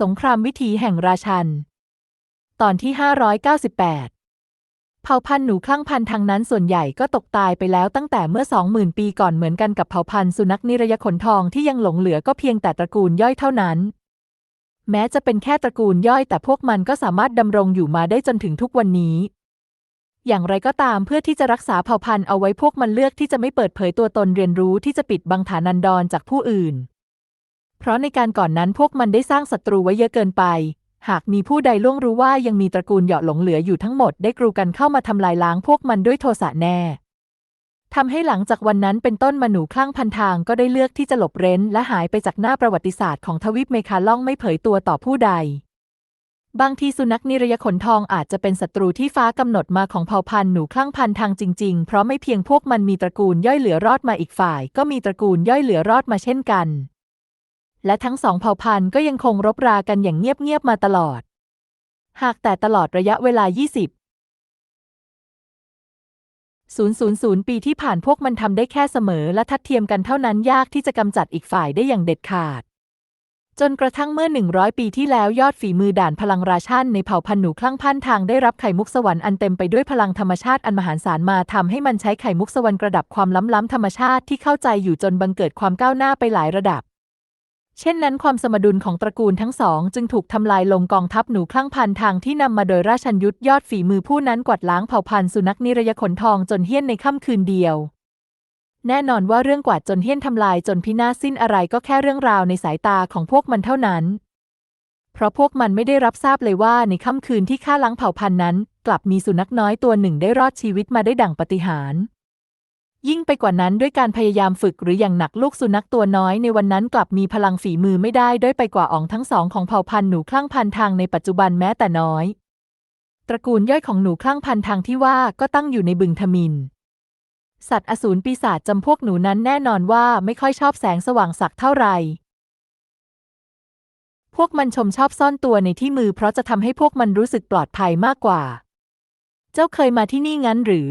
สงครามวิถีแห่งราชัน ตอนที่ 598 เผ่าพันธุ์หนูคลั่งพันธุ์ทางนั้นส่วนใหญ่ก็ตกตายไปแล้วตั้งแต่เมื่อ 20,000 ปีก่อนเหมือนกันกับเผ่าพันธุ์สุนัขนิรยขนทองที่ยังหลงเหลือก็เพียงแต่ตระกูลย่อยเท่านั้น แม้จะเป็นแค่ตระกูลย่อยแต่พวกมันก็สามารถดำรงอยู่มาได้จนถึงทุกวันนี้อย่างไรก็ตามเพื่อที่จะรักษาเผ่าพันธุ์เอาไว้พวกมันเลือกที่จะไม่เปิดเผยตัวตนเรียนรู้ที่จะปิดบังฐานันดรจากผู้อื่น เพราะในการก่อนนั้นพวกมันได้สร้างศัตรูไว้เยอะเกินไป หากมีผู้ใดล่วงรู้ว่ายังมีตระกูลเหยาะหลงเหลืออยู่ทั้งหมดได้กรูกันเข้ามาทำลายล้างพวกมันด้วยโทสะแน่ทำให้หลังจากวันนั้นเป็นต้นมาหนูคลั่งพันทางก็ได้เลือกที่จะหลบเร้น และหายไปจากหน้าประวัติศาสตร์ของทวีปเมคาล่องไม่เผยตัวต่อผู้ใด บางทีสุนัขนิรยขนทองอาจจะเป็นศัตรูที่ฟ้ากำหนดมาของเผ่าพันธุ์หนูคลั่งพันทางจริง ๆ เพราะไม่เพียงพวกมันมีตระกูลย่อยเหลือรอดมาอีกฝ่าย ก็มีตระกูลย่อยเหลือรอดมาเช่นกัน และทั้งสองเผ่าพันธุ์ก็ยังคงรบรากันอย่างเงียบๆมาตลอด หากแต่ตลอดระยะเวลา 20 000 ปีที่ผ่านพวกมันทำได้แค่เสมอและทัดเทียมกันเท่านั้นยากที่จะกำจัดอีกฝ่ายได้อย่างเด็ดขาด จนกระทั่งเมื่อ 100 ปีที่แล้วยอดฝีมือด่านพลังราชันในเผ่าพันธุ์หนูคลั่งพันทางได้รับไข่มุกสวรรค์อันเต็มไปด้วยพลังธรรมชาติอันมหาศาลมาทำให้มันใช้ไข่มุกสวรรค์กระดับความล้ำๆธรรมชาติที่เข้าใจอยู่จนบังเกิดความก้าวหน้าไปหลายระดับ เช่นนั้นความสมดุลของตระกูลทั้งสอง จึงถูกทำลายลงกองทัพหนูคลั่งพันทางที่นำมาโดยราชันยุทธยอดฝีมือผู้นั้นกวาดล้างเผ่าพันธุ์สุนัขนิรยขนทองจนเฮี้ยนในค่ำคืนเดียว แน่นอนว่าเรื่องกวาดจนเฮี้ยนทำลายจนพินาศสิ้นอะไรก็แค่เรื่องราวในสายตาของพวกมันเท่านั้น เพราะพวกมันไม่ได้รับทราบเลยว่าในค่ำคืนที่ฆ่าล้างเผ่าพันธุ์นั้น กลับมีสุนัขน้อยตัวหนึ่งได้รอดชีวิตมาได้ดั่งปาฏิหาริย์ ยิ่งไปกว่านั้นด้วยการพยายามฝึกหรืออย่างหนักลูกสุนัขตัวน้อยในวันนั้นกลับมีพลังฝีมือไม่ได้ด้อยไปกว่าอองทั้งสองของเผ่าพันธุ์หนูคลั่งพันทางในปัจจุบันแม้แต่น้อย ตระกูลย่อยของหนูคลั่งพันทางที่ว่าก็ตั้งอยู่ในบึงทมิน สัตว์อสูรปีศาจจำพวกหนูนั้นแน่นอนว่าไม่ค่อยชอบแสงสว่างสักเท่าไหร่พวกมันชมชอบซ่อนตัวในที่มือเพราะจะทำให้พวกมันรู้สึกปลอดภัยมากกว่า เจ้าเคยมาที่นี่งั้นหรือ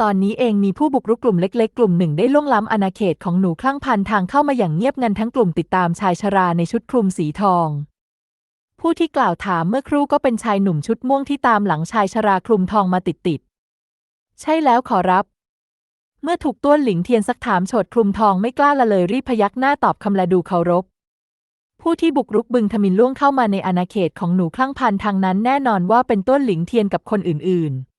ตอนนี้เองมีผู้บุกรุกกลุ่มเล็กๆ กลุ่มหนึ่งได้ล่วงล้ำอาณาเขตของหนูคลั่งพันทางเข้ามาอย่างเงียบงันทั้งกลุ่มติดตามชายชราในชุดคลุมสีทอง ผู้ที่กล่าวถามเมื่อครู่ก็เป็นชายหนุ่มชุดม่วงที่ตามหลังชายชราคลุมทองมาติดๆใช่แล้วขอรับ เมื่อถูกต้วนหลิงเทียนซักถามโฉดคลุมทองไม่กล้าละเลยรีบพยักหน้าตอบคำและดูเคารพผู้ที่บุกรุกบึงทมินล่วงเข้ามาในอาณาเขตของหนูคลั่งพันทางนั้นแน่นอนว่าเป็นต้นหลิงเทียนกับคนอื่นๆ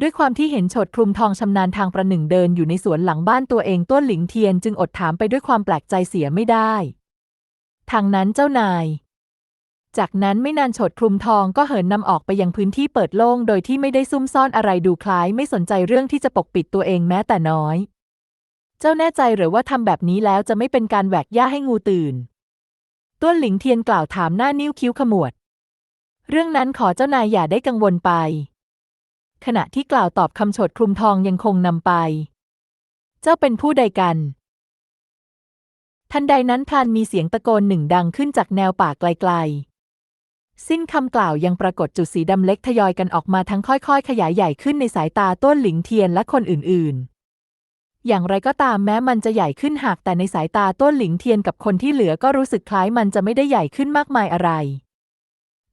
ด้วยความที่เห็นโฉดคลุมทองชำนาญทางประหนึ่งเดินอยู่ในสวนหลังบ้านตัวเองต้วนหลิงเทียนจึงอดถามไปด้วยความแปลกใจเสียไม่ได้ ทางนั้นเจ้านาย จากนั้นไม่นานโฉดคลุมทองก็เหินนำออกไปยังพื้นที่เปิดโล่งโดยที่ไม่ได้ซุ่มซ่อนอะไรดูคล้าย ไม่สนใจเรื่องที่จะปกปิดตัวเองแม้แต่น้อย เจ้าแน่ใจหรือว่าทำแบบนี้แล้วจะไม่เป็นการแหวกหญ้าให้งูตื่น ต้วนหลิงเทียนกล่าวถามหน้านิ้วคิ้วขมวด เรื่องนั้นขอเจ้านายอย่าได้กังวลไป ขณะที่กล่าวตอบคำโฉดคลุมทองยังคงนำไป เจ้าเป็นผู้ใดกัน ทันใดนั้นพลันมีเสียงตะโกนหนึ่งดังขึ้นจากแนวป่าไกลๆ สิ้นคำกล่าวยังปรากฏจุดสีดำเล็กทยอยกันออกมาทั้งค่อยๆ ขยายใหญ่ขึ้นในสายตาต้นหลิงเทียนและคนอื่นๆอย่างไรก็ตามแม้มันจะใหญ่ขึ้นหากแต่ในสายตาต้นหลิงเทียนกับคนที่เหลือก็รู้สึกคล้ายมันจะไม่ได้ใหญ่ขึ้นมากมายอะไร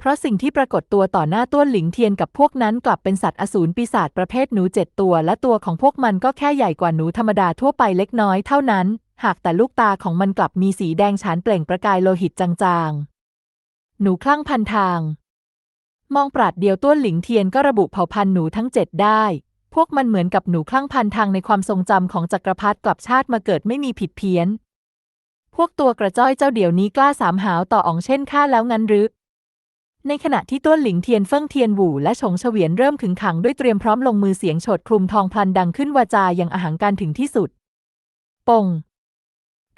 ราะสิ่งที่ปรากฏตัวต่อหน้าต้นหลิงเทียนกับพวกนั้นกลับเป็นสัตว์อสูรปีศาจประเภทหนูเจ็ดตัว และตัวของพวกมันก็แค่ใหญ่กว่าหนูธรรมดาทั่วไปเล็กน้อยเท่านั้น หากแต่ลูกตาของมันกลับมีสีแดงฉานเปล่งประกายโลหิตจางๆ หนูคลั่งพันทาง มองปราดเดียวต้นหลิงเทียนก็ระบุเผ่าพันธุ์หนูทั้งเจ็ดได้พวกมันเหมือนกับหนูคลั่งพันทางในความทรงจำของจักรพรรดิกลับชาติมาเกิดไม่มีผิดเพี้ยน พวกตัวกระจ้อยเจ้าเดี๋ยวนี้กล้าสามหาวต่ออองเช่นข้าแล้วงั้นหรือ ในขณะที่ต้นหลิงเทียนเฟิ่งเทียนหวูและฉงเฉวียนเริ่มขึงขังด้วยเตรียมพร้อมลงมือเสียงโฉดคลุมทองพลันดังขึ้นวาจาอย่างอาหางการถึงที่สุด ปง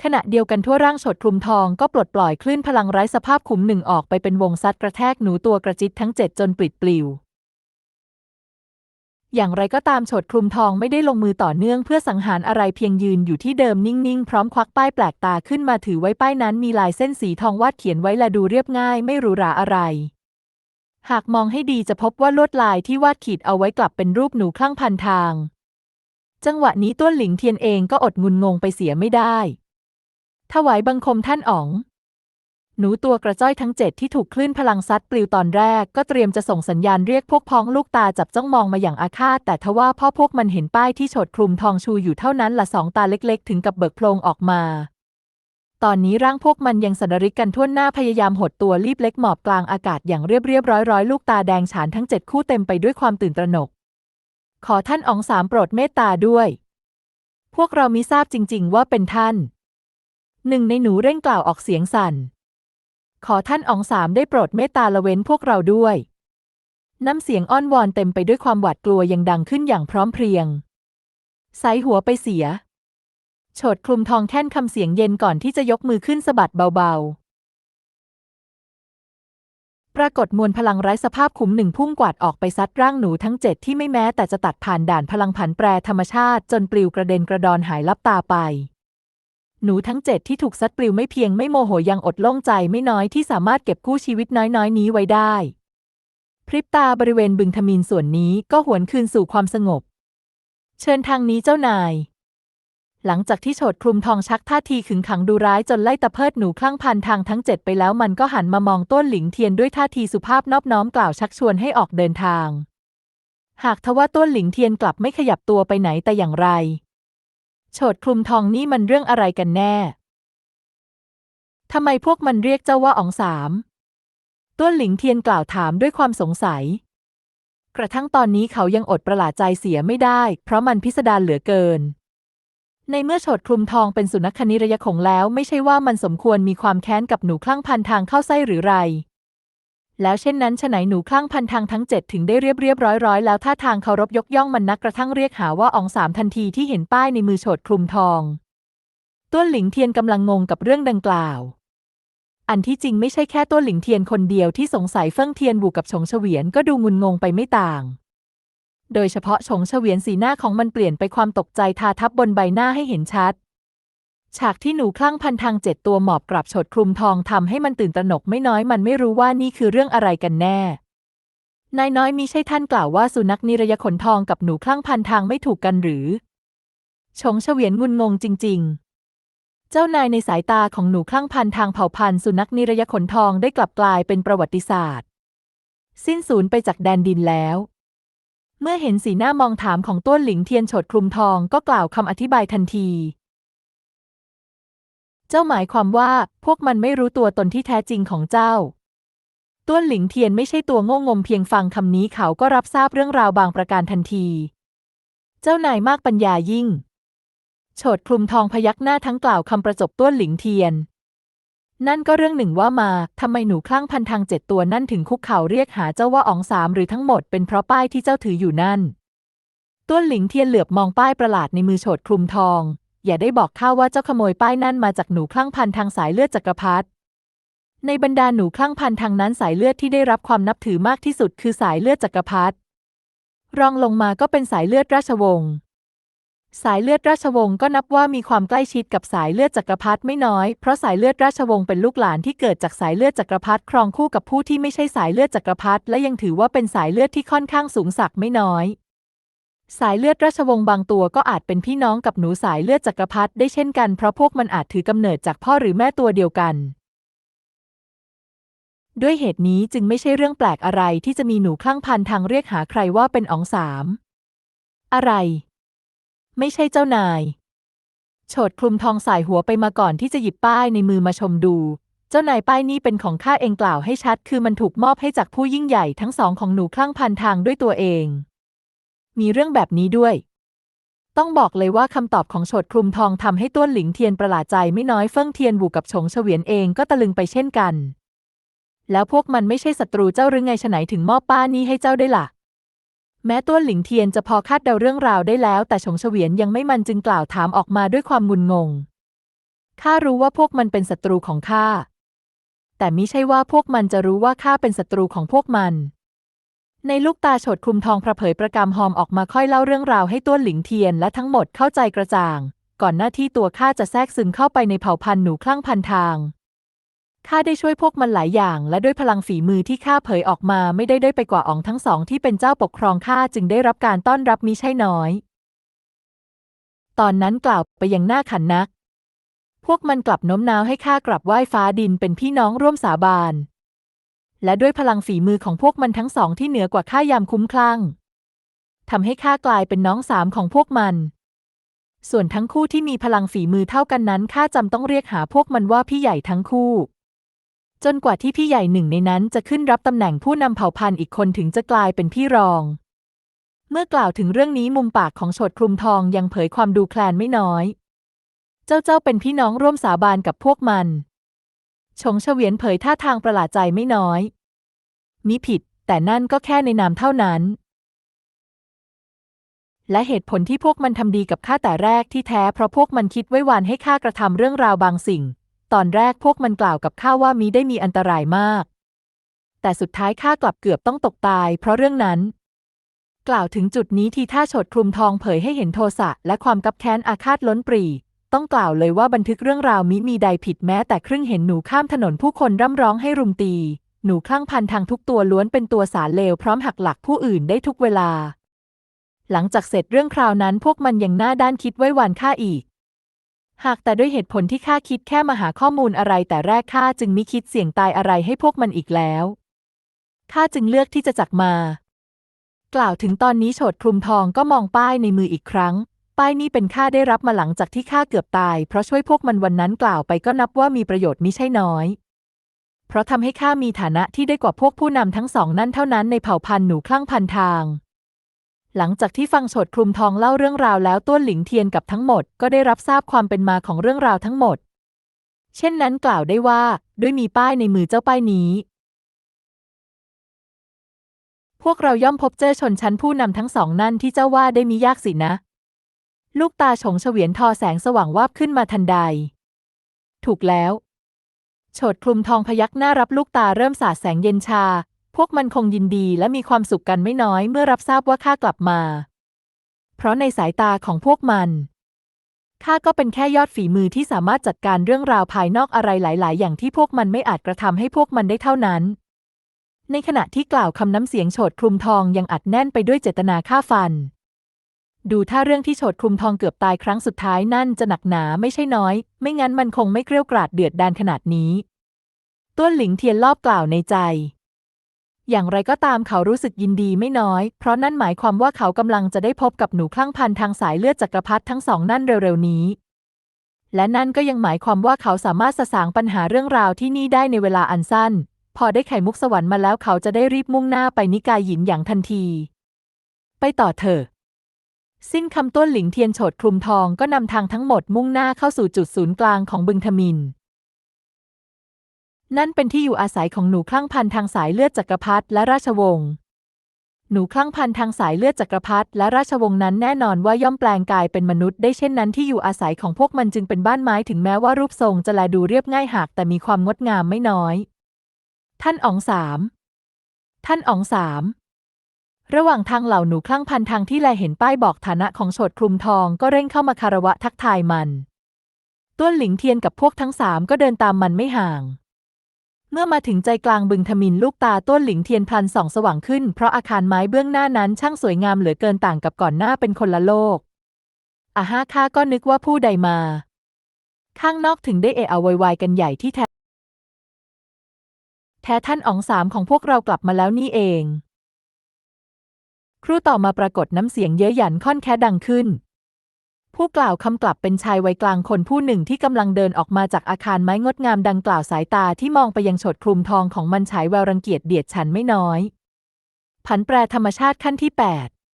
ขณะเดียวกันทั่วร่างโฉดคลุมทองก็ปลดปล่อยคลื่นพลังไร้สภาพขุมหนึ่งออกไปเป็นวงซัดกระแทกหนูตัวกระจิตทั้งเจ็ดจนปลิดปลิว อย่างไรก็ตามโฉดคลุมทองไม่ได้ลงมือต่อเนื่องเพื่อสังหารอะไรเพียงยืนอยู่ที่เดิมนิ่งๆ พร้อมควักป้ายแปลกตาขึ้นมาถือไว้ป้ายนั้นมีลายเส้นสีทองวาดเขียนไว้และดูเรียบง่ายไม่หรูหราอะไร หากมองให้ดีจะพบว่าลวดลายที่วาดขีดเอาไว้กลับเป็นรูปหนูคลั่งพันทาง จังหวะนี้ต้วนหลิงเทียนเองก็อดงุนงงไปเสียไม่ได้ ถวายบังคมท่านอ๋อง หนูตัวกระจ้อยทั้งเจ็ดที่ถูกคลื่นพลังซัดปลิวตอนแรกก็เตรียมจะส่งสัญญาณเรียกพวกพ้องลูกตาจับจ้องมองมาอย่างอาฆาต แต่ทว่าพ่อพวกมันเห็นป้ายที่โฉดคลุมทองชูอยู่เท่านั้นละสองตาเล็กๆ ถึงกับเบิกโพลงออกมา ตอนนี้ร่างพวกมันยังสนริกกันทั่วหน้าพยายามหดตัวรีบเล็กหมอบกลางอากาศอย่างเรียบเรียบร้อยร้อยลูกตาแดงฉานทั้งเจ็ดคู่เต็มไปด้วยความตื่นตระหนก ขอท่านองสามโปรดเมตตาด้วย พวกเรามิทราบจริง ๆ ว่าเป็นท่าน หนึ่งในหนูเร่งกล่าวออกเสียงสั่น ขอท่านองสามได้โปรดเมตตาละเว้นพวกเราด้วย น้ำเสียงอ้อนวอนเต็มไปด้วยความหวาดกลัวยังดังขึ้นอย่างพร้อมเพรียงใสหัวไปเสีย โฉดคลุมทองแค่นคำเสียงเย็นก่อนที่จะยกมือขึ้นสะบัดเบาๆ ปรากฏมวลพลังไร้สภาพขุมหนึ่งพุ่งกวาดออกไปซัดร่างหนูทั้งเจ็ดที่ไม่แม้แต่จะตัดผ่านด่านพลังผันแปรธรรมชาติจนปลิวกระเด็นกระดอนหายลับตาไป หนูทั้งเจ็ดที่ถูกซัดปลิวไม่เพียงไม่โมโหยังอดโล่งใจไม่น้อยที่สามารถเก็บกู้ชีวิตน้อยๆ นี้ไว้ได้ พริบตาบริเวณบึงทมินส่วนนี้ก็หวนคืนสู่ความสงบ เชิญทางนี้เจ้านาย หลังจากที่โฉดคลุมทองชักท่าทีขึงขังดูร้ายจนไล่ตะเพิดหนูคลั่งพันทางทั้งเจ็ดไปแล้วมันก็หันมามองต้นหลิงเทียนด้วยท่าทีสุภาพนอบน้อมกล่าวชักชวนให้ออกเดินทาง หากทว่าต้นหลิงเทียนกลับไม่ขยับตัวไปไหนแต่อย่างไรโฉดคลุมทองนี่มันเรื่องอะไรกันแน่ทำไมพวกมันเรียกเจ้าว่าอ๋องสามต้นหลิงเทียนกล่าวถามด้วยความสงสัย กระทั่งตอนนี้เขายังอดประหลาดใจเสียไม่ได้ เพราะมันพิสดารเหลือเกิน ในเมื่อโฉดคลุมทองเป็นสุนัขคณิรยคงแล้วไม่ใช่ว่ามันสมควรมีความแค้นกับหนูคลั่งพันทางเข้าไส้หรือไร แล้วเช่นนั้นฉไหนหนูคลั่งพันทางทั้งเจ็ดถึงได้เรียบเรียบร้อยร้อยแล้วท่าทางเคารพยกย่องมันนักกระทั่งเรียกหาว่าอองสามทันทีที่เห็นป้ายในมือโฉดคลุมทองต้นหลิงเทียนกำลังงงกับเรื่องดังกล่าว อันที่จริงไม่ใช่แค่ต้นหลิงเทียนคนเดียวที่สงสัยเฟิ่งเทียนบูกับชงเฉวียนก็ดูงุนงงไปไม่ต่าง โดยเฉพาะชงเฉวียนสีหน้าของมันเปลี่ยนไปความตกใจทาทับบนใบหน้าให้เห็นชัด ฉากที่หนูคลั่งพันทางเจ็ดตัวหมอบกลับฉดคลุมทองทำให้มันตื่นตระหนกไม่น้อยมันไม่รู้ว่านี่คือเรื่องอะไรกันแน่นายน้อยมิใช่ท่านกล่าวว่าสุนัขนิรยขนทองกับหนูคลั่งพันทางไม่ถูกกันหรือชงเฉวียนงุนงงจริง ๆ เจ้านายในสายตาของหนูคลั่งพันทางเผ่าพันธุ์สุนัขนิรยขนทองได้กลับกลายเป็นประวัติศาสตร์ สิ้นสูญไปจากแดนดินแล้ว เมื่อเห็นสีหน้ามองถามของต้วนหลิงเทียนโฉดคลุมทองก็กล่าวคำอธิบายทันที เจ้าหมายความว่าพวกมันไม่รู้ตัวตนที่แท้จริงของเจ้า ต้วนหลิงเทียนไม่ใช่ตัวโง่งมเพียงฟังคำนี้เขาก็รับทราบเรื่องราวบางประการทันที เจ้านายมากปัญญายิ่ง โฉดคลุมทองพยักหน้าทั้งกล่าวคำประจบต้วนหลิงเทียน นั่นก็เรื่องหนึ่งว่ามา ทำไมหนูคลั่งพันทางเจ็ดตัวนั่นถึงคุกเข่าเรียกหาเจ้าว่าอ๋องสามหรือทั้งหมดเป็นเพราะป้ายที่เจ้าถืออยู่นั่น ต้วนหลิงเทียนเหลือบมองป้ายประหลาดในมือโฉดคลุมทอง อย่าได้บอกข้าว่าเจ้าขโมยป้ายนั่นมาจากหนูคลั่งพันทางสายเลือดจักรพรรดิ ในบรรดาหนูคลั่งพันทางนั้นสายเลือดที่ได้รับความนับถือมากที่สุดคือสายเลือดจักรพรรดิ รองลงมาก็เป็นสายเลือดราชวงศ์ สายเลือดราชวงศ์ก็นับว่ามีความใกล้ชิดกับสายเลือดจักรพรรดิไม่น้อย เพราะสายเลือดราชวงศ์เป็นลูกหลานที่เกิดจากสายเลือดจักรพรรดิครองคู่กับผู้ที่ไม่ใช่สายเลือดจักรพรรดิและยังถือว่าเป็นสายเลือดที่ค่อนข้างสูงศักดิ์ไม่น้อย สายเลือดราชวงศ์บางตัวก็อาจเป็นพี่น้องกับหนูสายเลือดจักรพรรดิได้เช่นกันเพราะพวกมันอาจถือกำเนิดจากพ่อหรือแม่ตัวเดียวกันด้วยเหตุนี้จึงไม่ใช่เรื่องแปลกอะไรที่จะมีหนูคลั่งพันทางเรียกหาใครว่าเป็นอ๋องสาม อะไร ไม่ใช่เจ้านาย โฉดคลุมทองสายหัวไปมาก่อนที่จะหยิบป้ายในมือมาชมดู เจ้านายป้ายนี้เป็นของข้าเองกล่าวให้ชัด คือมันถูกมอบให้จากผู้ยิ่งใหญ่ทั้งสองของหนูคลั่งพันทางด้วยตัวเอง มีเรื่องแบบนี้ด้วย ต้องบอกเลยว่าคำตอบของโฉดคลุมทองทำให้ต้วนหลิงเทียนประหลาดใจไม่น้อยเฟิ่งเทียนบูกับชงเฉวียนเองก็ตะลึงไปเช่นกัน แล้วพวกมันไม่ใช่ศัตรูเจ้าหรือไงฉไหนถึงมอบป้านี้ให้เจ้าได้ล่ะ แม้ต้วนหลิงเทียนจะพอคาดเดาเรื่องราวได้แล้ว แต่ชงเฉวียนยังไม่มันจึงกล่าวถามออกมาด้วยความงุนงง ข้ารู้ว่าพวกมันเป็นศัตรูของข้า แต่มิใช่ว่าพวกมันจะรู้ว่าข้าเป็นศัตรูของพวกมัน ในลูกตาฉดคลุมทองพระเผยประกามหอมออกมาค่อยเล่าเรื่องราวให้ต้วนหลิงเทียนและทั้งหมดเข้าใจกระจ่าง ก่อนหน้าที่ตัวข้าจะแทรกซึมเข้าไปในเผ่าพันธุ์หนูคลั่งพันทาง ข้าได้ช่วยพวกมันหลายอย่าง และด้วยพลังฝีมือที่ข้าเผยออกมาไม่ได้ด้อยไปกว่าอองทั้งสองที่เป็นเจ้าปกครองข้าจึงได้รับการต้อนรับมิใช่น้อย ตอนนั้นกล่าวไปยังหน้าขันนัก พวกมันกลับโน้มน้าวให้ข้ากลับไหว้ฟ้าดินเป็นพี่น้องร่วมสาบานและด้วยพลังฝีมือของพวกมันทั้งสองที่เหนือกว่าข้ายามคุ้มคลั่งทำให้ข้ากลายเป็นน้องสามของพวกมัน ส่วนทั้งคู่ที่มีพลังฝีมือเท่ากันนั้นข้าจำต้องเรียกหาพวกมันว่าพี่ใหญ่ทั้งคู่ จนกว่าที่พี่ใหญ่หนึ่งในนั้นจะขึ้นรับตำแหน่งผู้นำเผ่าพันธุ์อีกคนถึงจะกลายเป็นพี่รอง เมื่อกล่าวถึงเรื่องนี้มุมปากของโฉดคลุมทองยังเผยความดูแคลนไม่น้อย เจ้าเจ้าเป็นพี่น้องร่วมสาบานกับพวกมัน ชงเฉวียนเผยท่าทางประหลาดใจไม่น้อย มิผิด แต่นั่นก็แค่ในนามเท่านั้น และเหตุผลที่พวกมันทำดีกับข้าแต่แรกที่แท้เพราะพวกมันคิดไว้วานให้ข้ากระทำเรื่องราวบางสิ่ง ตอนแรกพวกมันกล่าวกับข้าว่ามิได้มีอันตรายมาก แต่สุดท้ายข้ากลับเกือบต้องตกตาย เพราะเรื่องนั้น กล่าวถึงจุดนี้ทีท่าโฉดคลุมทองเผยให้เห็นโทสะและความกับแค้นอาฆาตล้นปรีต้องกล่าวเลยว่าบันทึกเรื่องราวมิมีใดผิดแม้แต่ครึ่งเห็นหนูข้ามถนนผู้คนร่ำร้องให้รุมตี หนูคลั่งพันทางทุกตัวล้วนเป็นตัวสารเลวพร้อมหักหลักผู้อื่นได้ทุกเวลา หลังจากเสร็จเรื่องคราวนั้นพวกมันยังหน้าด้านคิดไว้วานข้าอีก หากแต่ด้วยเหตุผลที่ข้าคิดแค่มาหาข้อมูลอะไรแต่แรกข้าจึงมิคิดเสี่ยงตายอะไรให้พวกมันอีกแล้วข้าจึงเลือกที่จะจักมา กล่าวถึงตอนนี้โฉดคลุมทองก็มองป้ายในมืออีกครั้ง ป้ายนี้เป็นข้าได้รับมาหลังจากที่ข้าเกือบตาย เพราะช่วยพวกมันวันนั้นกล่าวไปก็นับว่ามีประโยชน์มิใช่น้อย เพราะทำให้ข้ามีฐานะที่ได้กว่าพวกผู้นำทั้งสองนั่นเท่านั้นในเผ่าพันธุ์หนูคลั่งพันทาง หลังจากที่ฟังโฉดคลุมทองเล่าเรื่องราวแล้วต้วนหลิงเทียนกับทั้งหมดก็ได้รับทราบความเป็นมาของเรื่องราวทั้งหมด เช่นนั้นกล่าวได้ว่า ด้วยมีป้ายในมือเจ้าป้ายนี้ พวกเราย่อมพบเจอชนชั้นผู้นำทั้งสองนั่นที่เจ้าว่าได้มียากสินะ ลูกตาฉงเฉวียนทอแสงสว่างวาบขึ้นมาทันใด ถูกแล้วโฉดคลุมทองพยักหน้ารับลูกตาเริ่มสาดแสงเย็นชา พวกมันคงยินดีและมีความสุขกันไม่น้อยเมื่อรับทราบว่าข้ากลับมา เพราะในสายตาของพวกมันข้าก็เป็นแค่ยอดฝีมือที่สามารถจัดการเรื่องราวภายนอกอะไรหลาย ๆ อย่างที่พวกมันไม่อาจกระทำให้พวกมันได้เท่านั้น ในขณะที่กล่าวคำน้ำเสียงโฉดคลุมทองยังอัดแน่นไปด้วยเจตนาฆ่าฟัน ดูถ้าเรื่องที่โฉดคลุมทองเกือบตายครั้งสุดท้ายนั่นจะหนักหนาไม่ใช่น้อย ไม่งั้นมันคงไม่เกรี้ยวกราดเดือดดานขนาดนี้ ต้วนหลิงเทียนรอบกล่าวในใจ อย่างไรก็ตามเขารู้สึกยินดีไม่น้อย เพราะนั่นหมายความว่าเขากำลังจะได้พบกับหนูคลั่งพันทางสายเลือดจักรพรรดิทั้งสองนั่นเร็วๆนี้ และนั่นก็ยังหมายความว่าเขาสามารถสสางปัญหาเรื่องราวที่นี่ได้ในเวลาอันสั้น พอได้ไข่มุกสวรรค์มาแล้วเขาจะได้รีบมุ่งหน้าไปนิกายหยินอย่างทันที ไปต่อเถอะสิ้นคำต้นหลิงเทียนโฉดคลุมทองก็นำทางทั้งหมดมุ่งหน้าเข้าสู่จุดศูนย์กลางของบึงทมิน นั่นเป็นที่อยู่อาศัยของหนูคลั่งพันทางสายเลือดจักรพรรดิและราชวงศ์ หนูคลั่งพันทางสายเลือดจักรพรรดิและราชวงศ์นั้นแน่นอนว่าย่อมแปลงกายเป็นมนุษย์ได้เช่นนั้นที่อยู่อาศัยของพวกมันจึงเป็นบ้านไม้ถึงแม้ว่ารูปทรงจะแลดูเรียบง่ายหากแต่มีความงดงามไม่น้อย ท่านอ๋องสาม ท่านอ๋องสามระหว่างทางเหล่าหนูคลั่งพันทางที่แลเห็นป้ายบอกฐานะของโฉดคลุมทองก็เร่งเข้ามาคารวะทักทายมัน ต้วนหลิงเทียนกับพวกทั้งสามก็เดินตามมันไม่ห่าง เมื่อมาถึงใจกลางบึงทมินลูกตาต้นหลิงเทียนพลันส่องสว่างขึ้น เพราะอาคารไม้เบื้องหน้านั้นช่างสวยงามเหลือเกินต่างกับก่อนหน้าเป็นคนละโลกอาฮาข้าก็นึกว่าผู้ใดมา ข้างนอกถึงได้เอะอะวยวายกันใหญ่ที่แท้ แท้ท่านอ๋องสามของพวกเรากลับมาแล้วนี่เอง ครูต่อมาปรากฏน้ำเสียงเย้ยหยันค่อนแค่ดังขึ้น ผู้กล่าวคำกลับเป็นชายวัยกลางคนผู้หนึ่งที่กำลังเดินออกมาจากอาคารไม้งดงามดังกล่าวสายตาที่มองไปยังโฉดคลุมทองของมันฉายแววรังเกียจเดียดฉันไม่น้อย ผันแปรธรรมชาติขั้นที่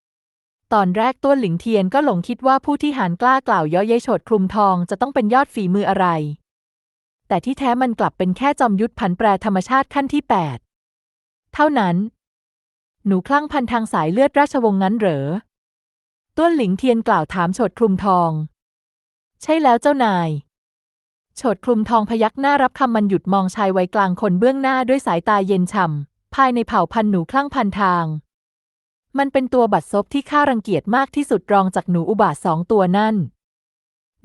8 ตอนแรกต้วหลิงเทียนก็หลงคิดว่าผู้ที่หานกล้ากล่าวย่อเย้ยโฉดคลุมทองจะต้องเป็นยอดฝีมืออะไร แต่ที่แท้มันกลับเป็นแค่จอมยุทธผันแปรธรรมชาติขั้นที่ 8 เท่านั้น หนูคลั่งพันทางสายเลือดราชวงศ์งั้นเหรอ ต้วนหลิงเทียนกล่าวถามโฉดคลุมทอง ใช่แล้วเจ้านายโฉดคลุมทองพยักหน้ารับคำมันหยุดมองชายวัยกลางคนเบื้องหน้าด้วยสายตาเย็นฉ่ำภายในเผ่าพันหนูคลั่งพันทาง มันเป็นตัวบัดซบที่ข้ารังเกียจมากที่สุดรองจากหนูอุบาทสองตัวนั่น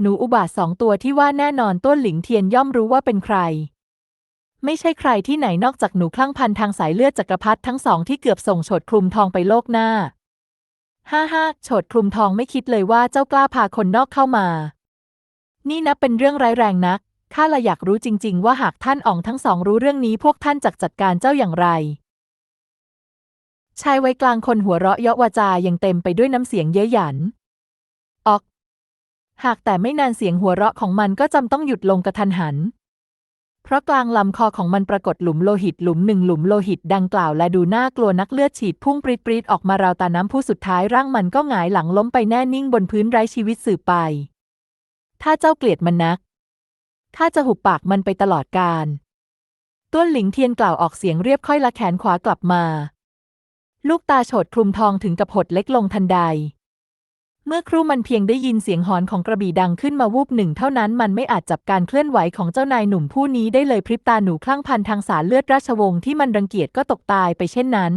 หนูอุบาทสองตัวที่ว่าแน่นอนต้นหลิงเทียนย่อมรู้ว่าเป็นใคร ไม่ใช่ใครที่ไหนนอกจากหนูคลั่งพันทางสายเลือดจักรพรรดิทั้งสองที่เกือบส่งโฉดคลุมทองไปโลกหน้า ฮ่าฮ่าโฉดคลุมทองไม่คิดเลยว่าเจ้ากล้าพาคนนอกเข้ามา นี่นับเป็นเรื่องร้ายแรงนัก ข้าละอยากรู้จริง ๆ ว่าหากท่านอองทั้งสองรู้เรื่องนี้พวกท่านจักจัดการเจ้าอย่างไร ชายไว้กลางคนหัวเราะเยาะวาจายังเต็มไปด้วยน้ำเสียงเย้ยหยัน ออก หากแต่ไม่นานเสียงหัวเราะของมันก็จำต้องหยุดลงกระทันหัน เพราะกลางลำคอของมันปรากฏหลุมโลหิตหลุมหนึ่งหลุมโลหิตดังกล่าวและดูน่ากลัวนักเลือดฉีดพุ่งปริดปริดออกมาราวตาน้ำผู้สุดท้ายร่างมันก็หงายหลังล้มไปแน่นิ่งบนพื้นไร้ชีวิตสืบไป ถ้าเจ้าเกลียดมันนักข้าจะหุบปากมันไปตลอดกาลต้วนหลิงเทียนกล่าวออกเสียงเรียบค่อยละแขนขวากลับมา ลูกตาโฉดคลุมทองถึงกับหดเล็กลงทันใด เมื่อครู่มันเพียงได้ยินเสียงหอนของกระบี่ดังขึ้นมาวูบหนึ่งเท่านั้นมันไม่อาจจับการเคลื่อนไหวของเจ้านายหนุ่มผู้นี้ได้เลยพริบตาหนูคลั่งพันทางสารเลือดราชวงศ์ที่มันรังเกียจก็ตกตายไปเช่นนั้น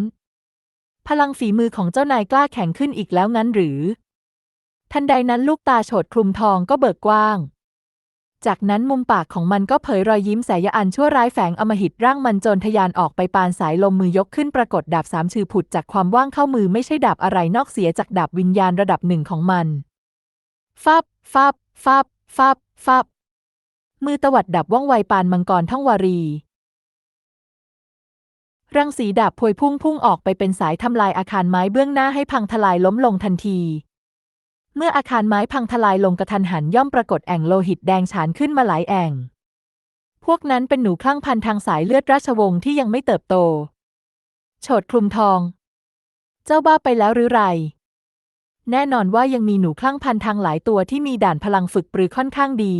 พลังฝีมือของเจ้านายกล้าแข็งขึ้นอีกแล้วงั้นหรือ ทันใดนั้นลูกตาโฉดคลุมทองก็เบิกกว้าง จากนั้นมุมปากของมันก็เผยรอยยิ้มแสยอันชั่วร้ายแฝงอมหิตร่างมันจรทะยานออกไปปานสายลมมือยกขึ้นปรากฏดาบสามชื่อผุดจากความว่างเข้ามือไม่ใช่ดาบอะไรนอกเสียจากดาบวิญญาณระดับหนึ่งของมันฟับฟับฟับฟับฟับมือตวัดดาบว่องไวปานมังกรท่องวารี รังสีดาบพวยพุ่งพุ่งออกไปเป็นสายทำลายอาคารไม้เบื้องหน้าให้พังทลายล้มลงทันที เมื่ออาคารไม้พังทลายลงกระทันหันย่อมปรากฏแอ่งโลหิตแดงฉานขึ้นมาหลายแอ่ง พวกนั้นเป็นหนูคลั่งพันทางสายเลือดราชวงศ์ที่ยังไม่เติบโต โฉดคลุมทอง เจ้าบ้าไปแล้วหรือไร แน่นอนว่ายังมีหนูคลั่งพันทางหลายตัวที่มีด่านพลังฝึกปรือค่อนข้างดี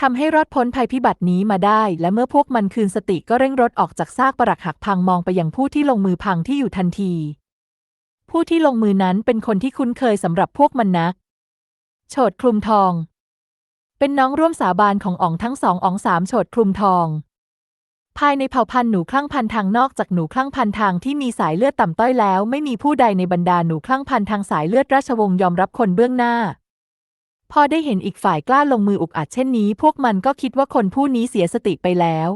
ทำให้รอดพ้นภัยพิบัตินี้มาได้ และเมื่อพวกมันคืนสติก็เร่งรถออกจากซากปรักหักพังมองไปยังผู้ที่ลงมือพังที่อยู่ทันที ผู้ที่ลงมือนั้นเป็นคนที่คุ้นเคยสำหรับพวกมันนัก โฉดคลุมทอง เป็นน้องร่วมสาบานของอ๋องทั้งสองอ๋องสามโฉดคลุมทอง ภายในเผ่าพันธุ์หนูคลั่งพันทางนอกจากหนูคลั่งพันทางที่มีสายเลือดต่ำต้อยแล้ว ไม่มีผู้ใดในบรรดาหนูคลั่งพันทางสายเลือดราชวงศ์ยอมรับคนเบื้องหน้า พอได้เห็นอีกฝ่ายกล้าลงมืออุกอาจเช่นนี้ พวกมันก็คิดว่าคนผู้นี้เสียสติไปแล้ว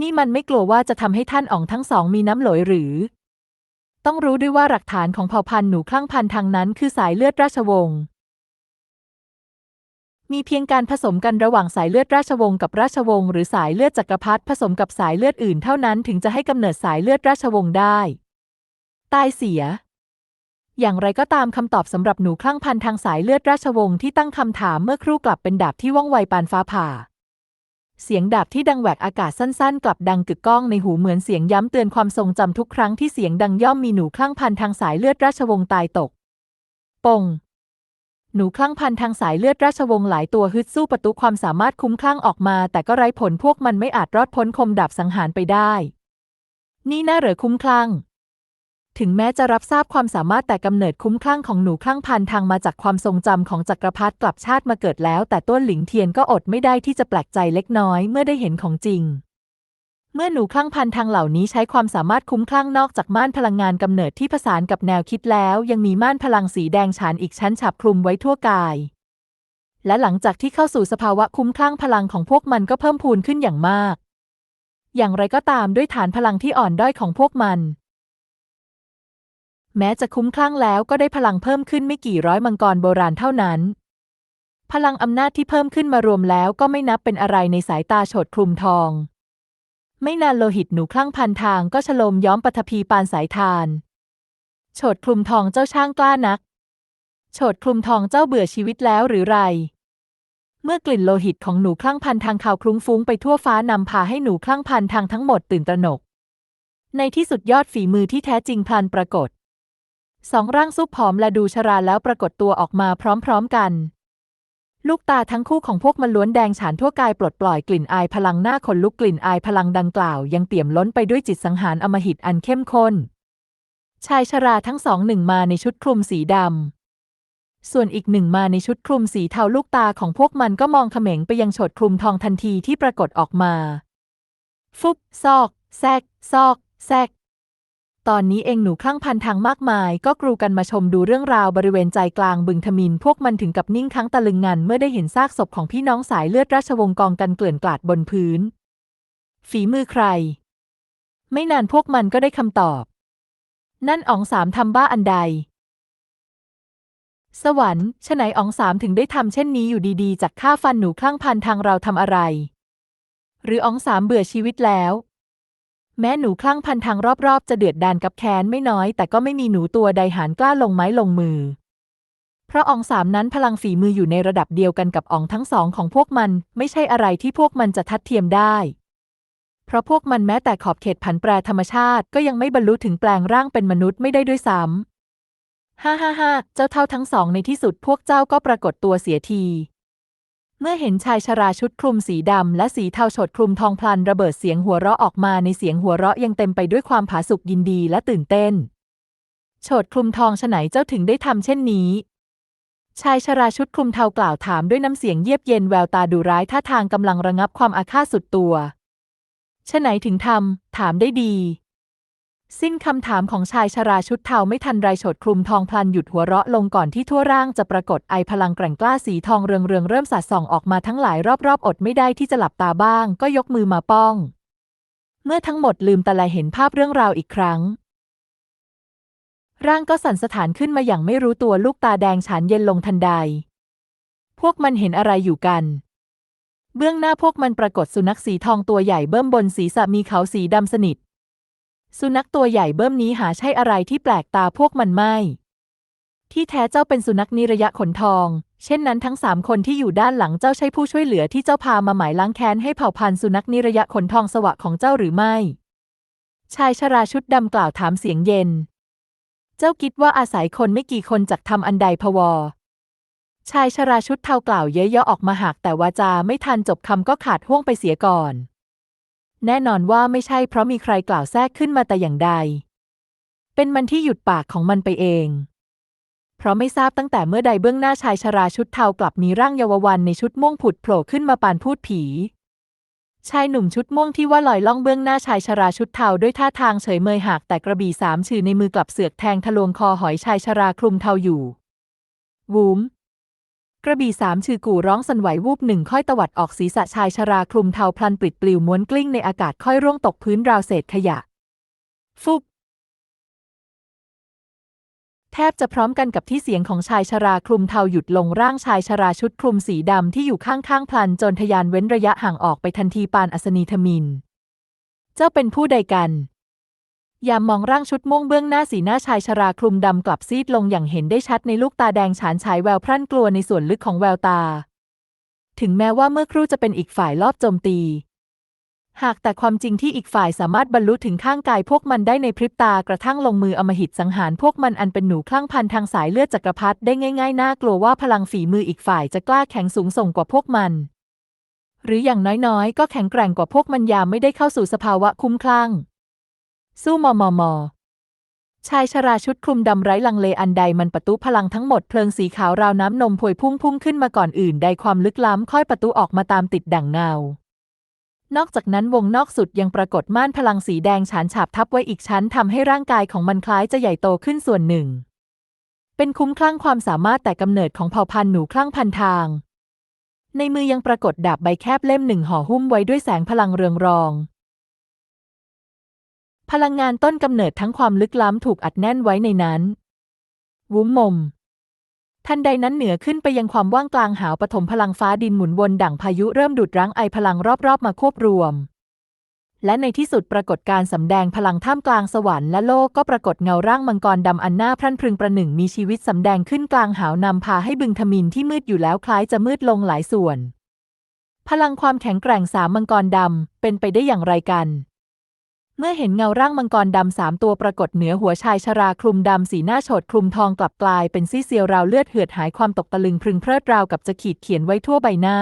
นี่มันไม่กลัวว่าจะทำให้ท่านอ๋องทั้งสองมีน้ำหลอยหรือ ต้องรู้ด้วยว่าหลักฐานของเผ่าพันธุ์หนูคลั่งพันธุ์ทางนั้นคือสายเลือดราชวงศ์ มีเพียงการผสมกันระหว่างสายเลือดราชวงศ์กับราชวงศ์หรือสายเลือดจักรพรรดิผสมกับสายเลือดอื่นเท่านั้นถึงจะให้กำเนิดสายเลือดราชวงศ์ได้ ตายเสีย อย่างไรก็ตามคำตอบสำหรับหนูคลั่งพันธุ์ทางสายเลือดราชวงศ์ที่ตั้งคำถามเมื่อครู่กลับเป็นดาบที่ว่องไวปานฟ้าผ่า เสียงดาบที่ดังแหวกอากาศสั้นๆ กลับดังกึกก้องในหูเหมือนเสียงย้ำเตือนความทรงจำทุกครั้งที่เสียงดังย่อมมีหนูคลั่งพันทางสายเลือดราชวงศ์ตายตก ปง หนูคลั่งพันทางสายเลือดราชวงศ์หลายตัวฮึดสู้ประตูความสามารถคุ้มคลั่งออกมา แต่ก็ไร้ผลพวกมันไม่อาจรอดพ้นคมดาบสังหารไปได้ นี่น่าเหรอคุ้มคลั่ง ถึงแม้จะรับทราบความสามารถแต่กำเนิดคุ้มคลั่งของหนูคลั่งพันทางมาจากความทรงจำของจักรพรรดิกลับชาติมาเกิดแล้ว แต่ต้นหลิงเทียนก็อดไม่ได้ที่จะแปลกใจเล็กน้อยเมื่อได้เห็นของจริง เมื่อหนูคลั่งพันทางเหล่านี้ใช้ความสามารถคุ้มคลั่งนอกจากม่านพลังงานกำเนิดที่ผสานกับแนวคิดแล้ว ยังมีม่านพลังสีแดงฉานอีกชั้นฉาบคลุมไว้ทั่วกาย และหลังจากที่เข้าสู่สภาวะคุ้มคลั่งพลังของพวกมันก็เพิ่มพูนขึ้นอย่างมาก อย่างไรก็ตามด้วยฐานพลังที่อ่อนด้อยของพวกมัน แม้จะคุ้มคลั่งแล้วก็ได้พลังเพิ่มขึ้นไม่กี่ร้อยมังกรโบราณเท่านั้น พลังอำนาจที่เพิ่มขึ้นมารวมแล้วก็ไม่นับเป็นอะไรในสายตาโฉดคลุมทอง ไม่นานโลหิตหนูคลั่งพันทางก็ฉลมย้อมปฐพีปานสายทานโฉดคลุมทองเจ้าช่างกล้านักโฉดคลุมทองเจ้าเบื่อชีวิตแล้วหรือไร เมื่อกลิ่นโลหิตของหนูคลั่งพันทางข่าวคลุ้งฟุ้งไปทั่วฟ้านำพาให้หนูคลั่งพันทางทั้งหมดตื่นตระหนก ในที่สุดยอดฝีมือที่แท้จริงพลันปรากฏ สองร่างซุปผอมและดูชราแล้วปรากฏตัวออกมาพร้อมๆกัน ลูกตาทั้งคู่ของพวกมันล้วนแดงฉานทั่วกายปลดปล่อยกลิ่นอายพลังหน้าขนลุกกลิ่นอายพลังดังกล่าว ยังเปี่ยมล้นไปด้วยจิตสังหารอมหิตอันเข้มข้น ชายชราทั้งสองหนึ่งมาในชุดคลุมสีดำส่วนอีกหนึ่งมาในชุดคลุมสีเทาลูกตาของพวกมันก็มองเขม็งไปยังโฉดคลุมทองทันทีที่ปรากฏออกมา ฟุบซอก แซก ซอก แซก ตอนนี้เองหนูคลั่งพันทางมากมาย ก็กรูกันมาชมดูเรื่องราวบริเวณใจกลางบึงทมิน พวกมันถึงกับนิ่งทั้งตะลึงงันเมื่อได้เห็นซากศพของพี่น้องสายเลือดราชวงศ์กองกันเกลื่อนกลาดบนพื้น ฝีมือใคร ไม่นานพวกมันก็ได้คำตอบ นั่นอ๋องสามทำบ้าอันใด สวรรค์ฉไหนอ๋องสามถึงได้ทำเช่นนี้อยู่ดีๆจากฆ่าฟันหนูคลั่งพันทางเราทำอะไร หรืออ๋องสามเบื่อชีวิตแล้ว แม้หนูคลั่งพันทางรอบๆ จะเดือดดานกับแค้นไม่น้อย แต่ก็ไม่มีหนูตัวใดหานกล้าลงไม้ลงมือ เพราะองสามนั้นพลังฝีมืออยู่ในระดับเดียวกันกับองทั้งสองของพวกมัน ไม่ใช่อะไรที่พวกมันจะทัดเทียมได้ เพราะพวกมันแม้แต่ขอบเขตผันแปรธรรมชาติ ก็ยังไม่บรรลุถึงแปลงร่างเป็นมนุษย์ไม่ได้ด้วยซ้ำฮ่าฮ่าฮ่าเจ้าเท่าทั้งสองในที่สุดพวกเจ้าก็ปรากฏตัวเสียที เมื่อเห็นชายชราชุดคลุมสีดำและสีเทาฉดคลุมทองพลันระเบิดเสียงหัวเราะออกมาในเสียงหัวเราะยังเต็มไปด้วยความผาสุกยินดีและตื่นเต้นโฉดคลุมทองฉไหนเจ้าถึงได้ทำเช่นนี้ ชายชราชุดคลุมเทากล่าวถามด้วยน้ำเสียงเยียบเย็นแววตาดุร้ายท่าทางกำลังระงับความอาฆาตสุดตัวฉไหนถึงทำถามได้ดี สิ้นคำถามของชายชราชุดเทาไม่ทันไรโฉดคลุมทองพลันหยุดหัวเราะลงก่อนที่ทั่วร่างจะปรากฏไอพลังแกร่งกล้าสีทองเรืองเรืองเริ่มสาดส่องออกมาทั้งหลายรอบๆ อดไม่ได้ที่จะหลับตาบ้าง ก็ยกมือมาป้อง เมื่อทั้งหมดลืมตาแลเห็นภาพเรื่องราวอีกครั้ง ร่างก็สั่นสถานขึ้นมาอย่างไม่รู้ตัวลูกตาแดงฉานเย็นลงทันใด พวกมันเห็นอะไรอยู่กันเบื้องหน้าพวกมันปรากฏสุนัขสีทองตัวใหญ่เบิ้มบนศีรษะมีเขาสีดำสนิท สุนัขตัวใหญ่เบิ้มนี้หาใช่อะไรที่แปลกตาพวกมันไม่ ที่แท้เจ้าเป็นสุนัขนิระยะขนทอง เช่นนั้นทั้งสามคนที่อยู่ด้านหลังเจ้าใช่ผู้ช่วยเหลือที่เจ้าพามาหมายล้างแค้นให้เผ่าพันธุ์สุนัขนิระยะขนทองสวะของเจ้าหรือไม่ ชายชราชุดดำกล่าวถามเสียงเย็น เจ้าคิดว่าอาศัยคนไม่กี่คนจักทำอันใดพวอชายชราชุดเทากล่าวเย้ยๆออกมาหากแต่วาจาไม่ทันจบคำก็ขาดห่วงไปเสียก่อน แน่นอนว่าไม่ใช่เพราะมีใครกล่าวแทรกขึ้นมาแต่อย่างใด เป็นมันที่หยุดปากของมันไปเอง เพราะไม่ทราบตั้งแต่เมื่อใดเบื้องหน้าชายชราชุดเทากลับมีร่างเยาววันในชุดม่วงผุดโผล่ขึ้นมาปานพูดผี ชายหนุ่มชุดม่วงที่ว่าลอยล่องเบื้องหน้าชายชราชุดเทาด้วยท่าทางเฉยเมยหากแต่กระบี่สามชื่อในมือกลับเสือกแทงทะลวงคอหอยชายชราคลุมเทาอยู่วูม กระบี่สามชื่อกู่ร้องสันไหววูบหนึ่งค่อยตวัดออกศีรษะชายชราคลุมเทาพลันปลิดปลิวม้วนกลิ้งในอากาศค่อยร่วงตกพื้นราวเศษขยะ ฟุบแทบจะพร้อมกันกับที่เสียงของชายชราคลุมเทาหยุดลงร่างชายชราชุดคลุมสีดำที่อยู่ข้างๆพลันจนทยานเว้นระยะห่างออกไปทันทีปานอัศนีธมิน เจ้าเป็นผู้ใดกัน ยามมองร่างชุดม่วงเบื้องหน้าสีหน้าชายชราคลุมดำกลับซีดลงอย่างเห็นได้ชัดในลูกตาแดงฉานฉายแววพรั่นกลัวในส่วนลึกของแววตา ถึงแม้ว่าเมื่อครู่จะเป็นอีกฝ่ายลอบโจมตี หากแต่ความจริงที่อีกฝ่ายสามารถบรรลุถึงข้างกายพวกมันได้ในพริบตากระทั่งลงมืออมหิตสังหารพวกมันอันเป็นหนูคลั่งพันทางสายเลือดจักรพรรดิได้ง่ายๆน่ากลัวว่าพลังฝีมืออีกฝ่ายจะกล้าแข็งสูงส่งกว่าพวกมันหรืออย่างน้อยๆ ก็แข็งแกร่งกว่าพวกมันยามไม่ได้เข้าสู่สภาวะคุ้มคลั่ง สู้มอมอมอชายชราชุดคลุมดำไร้ลังเลอันใดมันประตุพลังทั้งหมดเพลิงสีขาวราวน้ำนมพวยพุ่งพุ่งขึ้นมาก่อนอื่นใดความลึกล้ำค่อยประตุออกมาตามติดดั่งเงานอกจากนั้นวงนอกสุดยังปรากฏม่านพลังสีแดงฉานฉาบทับไว้อีกชั้นทำให้ร่างกายของมันคล้ายจะใหญ่โตขึ้นส่วนหนึ่ง เป็นคุ้มคลั่งความสามารถแต่กำเนิดของเผ่าพันธุ์หนูคลั่งพันทาง ในมือยังปรากฏดาบใบแคบเล่มหนึ่งห่อหุ้มไว้ด้วยแสงพลังเรืองรอง พลังงานต้นกำเนิดทั้งความลึกล้ำถูกอัดแน่นไว้ในนั้น วุ้มมม ทันใดนั้นเหนือขึ้นไปยังความว่างกลางหาวปฐมพลังฟ้าดินหมุนวนดั่งพายุเริ่มดูดรั้งไอพลังรอบๆ มาควบรวม และในที่สุดปรากฏการสำแดงพลังท่ามกลางสวรรค์และโลกก็ปรากฏเงาร่างมังกรดำอันหน้าพรั่นพรึงประหนึ่งมีชีวิตสำแดงขึ้นกลางหาวนำพาให้บึงทมินที่มืดอยู่แล้วคล้ายจะมืดลงหลายส่วน พลังความแข็งแกร่งสามมังกรดำเป็นไปได้อย่างไรกัน มื่อเห็นเงาร่างมังกรดำสามตัวปรากฏเหนือหัวชายชราคลุมดำสีหน้าโฉดคลุมทองกลับกลายเป็นซี่เซียวราวเลือดเหือดหายความตกตะลึงพรึงเพลิดราวกับจะขีดเขียนไว้ทั่วใบหน้า